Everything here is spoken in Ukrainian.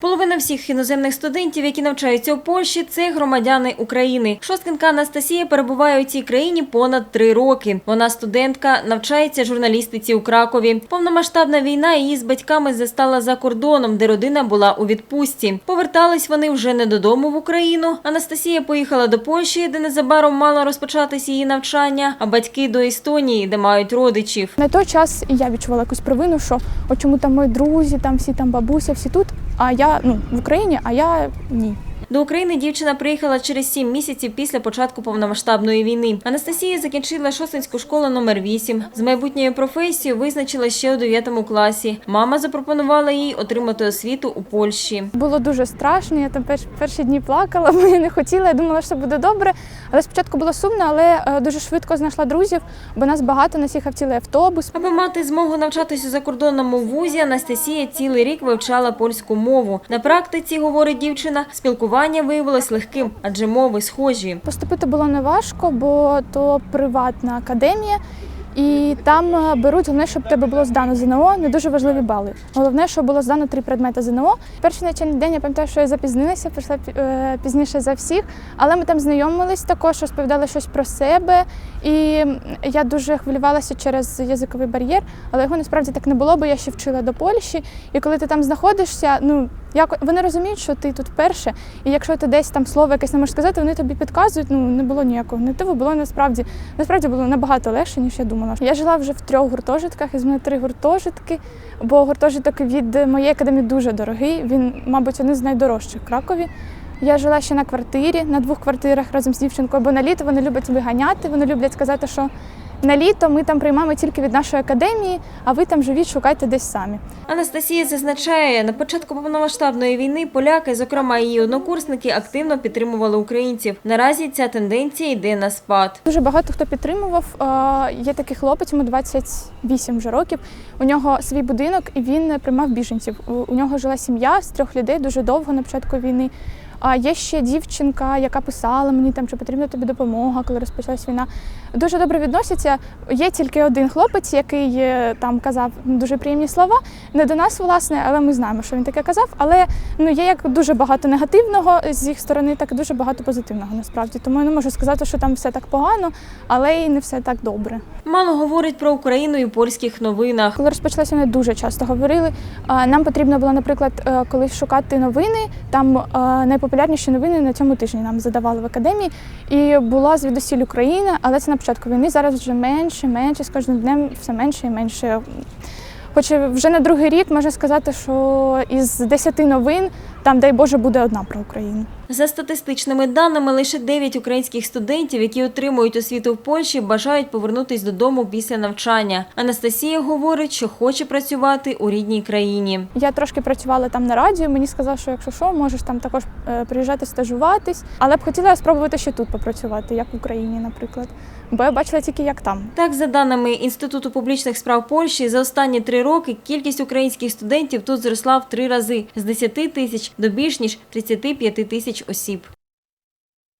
Половина всіх іноземних студентів, які навчаються у Польщі, це громадяни України. Шосткинка Анастасія перебуває у цій країні понад три роки. Вона студентка, навчається журналістиці у Кракові. Повномасштабна війна її з батьками застала за кордоном, де родина була у відпустці. Повертались вони вже не додому в Україну. Анастасія поїхала до Польщі, де незабаром мало розпочатись її навчання, а батьки до Естонії, де мають родичів. На той час я відчувала якусь провину, що от чому там мої друзі, там всі там бабуся, всі тут, а я ну в Україні, а я ні. До України дівчина приїхала через сім місяців після початку повномасштабної війни. Анастасія закінчила шосинську школу номер 8 З майбутньою професією визначила ще у 9 класі. Мама запропонувала їй отримати освіту у Польщі. Було дуже страшно. Я там перш, перші дні плакала, бо я не хотіла. Я думала, що буде добре. Але спочатку було сумно, але е, дуже швидко знайшла друзів, бо нас багато нас їхав цілий автобус. Аби мати змогу навчатися у закордонному вузі, Анастасія цілий рік вивчала польську мову. На практиці, говорить дівчина, спілкування виявилось легким, адже мови схожі. Поступити було не важко, бо то приватна академія. І там е, беруть головне, щоб тебе було здано ЗНО, не дуже важливі бали. Головне, щоб було здано три предмети ЗНО. Перший навчальний день я пам'ятаю, що я запізнилася, прийшла е, пізніше за всіх, але ми там знайомились також, розповідали щось про себе. І я дуже хвилювалася через язиковий бар'єр, але його насправді так не було, бо я ще вчила до Польщі. І коли ти там знаходишся, ну як вони розуміють, що ти тут вперше, і якщо ти десь там слово якесь не можеш сказати, вони тобі підказують. Ну не було ніякого негативу, було насправді насправді було набагато легше, ніж я думала. Я жила вже в трьох гуртожитках, із мене три гуртожитки, бо гуртожиток від моєї академії дуже дорогий. Він, мабуть, один з найдорожчих в Кракові. Я жила ще на квартирі, на двох квартирах разом з дівчинкою, бо на літо вони люблять виганяти, вони люблять сказати, що на літо ми там приймаємо тільки від нашої академії, а ви там живіть, шукайте десь самі. Анастасія зазначає, на початку повномасштабної війни поляки, зокрема її однокурсники, активно підтримували українців. Наразі ця тенденція йде на спад. Дуже багато хто підтримував. Є такий хлопець, йому 28 вже років. У нього свій будинок і він приймав біженців. У нього жила сім'я з трьох людей дуже довго на початку війни. А є ще дівчинка, яка писала мені там, чи потрібна тобі допомога, коли розпочалась війна. Дуже добре відносяться. Є тільки один хлопець, який е, там казав дуже приємні слова. Не до нас, власне, але ми знаємо, що він таке казав. Але ну є як дуже багато негативного з їх сторони, так і дуже багато позитивного насправді. Тому я не можу сказати, що там все так погано, але й не все так добре. Мало говорить про Україну і польських новинах. Коли розпочалося, вони дуже часто говорили. Нам потрібно було, наприклад, е, колись шукати новини. Там е, найпопулярніші новини на цьому тижні нам задавали в академії. І була звідусіль Україна, але це на початку війни. Зараз вже менше, менше, з кожним днем все менше і менше. Хоч вже на другий рік можна сказати, що із 10 новин там, дай Боже, буде одна про Україну. За статистичними даними, лише 9 українських студентів, які отримують освіту в Польщі, бажають повернутись додому після навчання. Анастасія говорить, що хоче працювати у рідній країні. Я трошки працювала там на радіо. Мені сказали, що якщо що, можеш там також е, приїжджати стажуватись. Але б хотіла спробувати ще тут попрацювати, як в Україні, наприклад. Бо я бачила тільки як там. Так, за даними Інституту публічних справ Польщі, за останні три роки кількість українських студентів тут зросла в три рази з 10 тисяч до більш ніж 35 тисяч осіб.